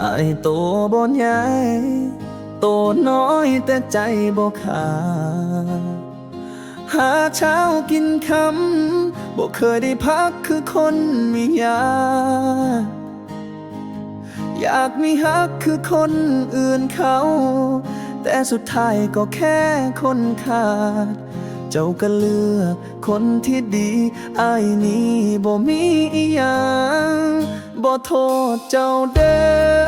ไอโตบ่ใหญ่โตน้อยแต่ใจบ่ขาดหาเช้ากินคำบ่เคยได้พักคือคนมียา อยากมีฮักคือคนอื่นเขา แต่สุดท้ายก็แค่คนขาด เจ้าก็เลือกคนที่ดีไอายนี้บ่มีอีหยังบ่โทษเจ้าเด้อ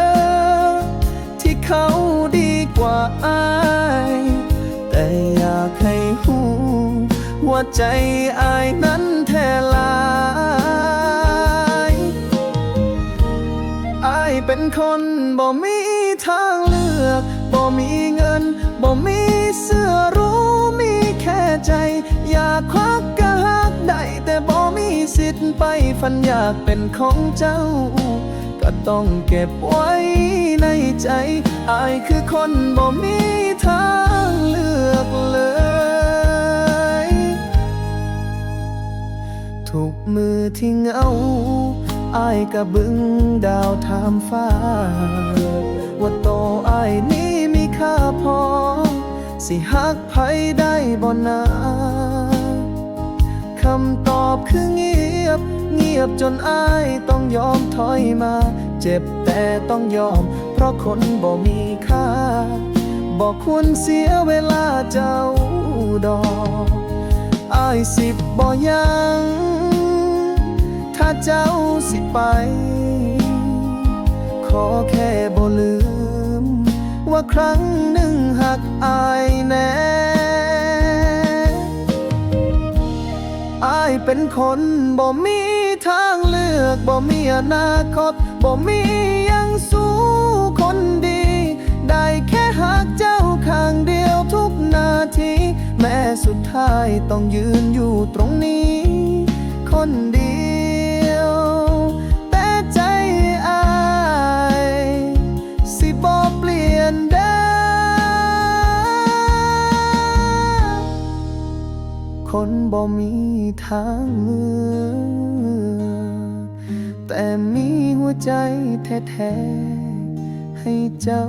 ากให้หูว่าใจอายนั้นแท้ลายอายเป็นคนบ่มีทางเลือกบ่มีเงินบ่มีเสื้อรู้มีแค่ใจ อยากควักก็ฮักได้แต่บ่มีสิทธิ์ไปฝันอยากเป็นของเจ้า ก็ต้องเก็บไว้ในใจอายคือคนบ่มีทาง ทุกมือที่เหงาอายกะบึงดาวถามฟ้า ว่าโตอายนี้มีค่าพอ สิฮักไผได้บ่นาคำตอบคือเงียบ เงียบจนอายต้องยอมถอยมา เจ็บแต่ต้องยอม เพราะคนบ่มีค่า บอกควรเสียเวลาเจ้าดอกอายสิบบ่ยัง ถ้าเจ้าสิไป ขอแค่บ่ลืม ว่าครั้งหนึ่งหักอายแน่อายเป็นคนบ่มีทางเลือกบ่มีอนาคตบ่มียังสู้คนดี ได้แค่หักเจ้าข้างเดียวทุกนาที แม้สุดท้ายต้องยืนอยู่ตรงนี้ คนดี บ่มีทางเลือกแต่มีหัวใจแท้ๆให้เจ้า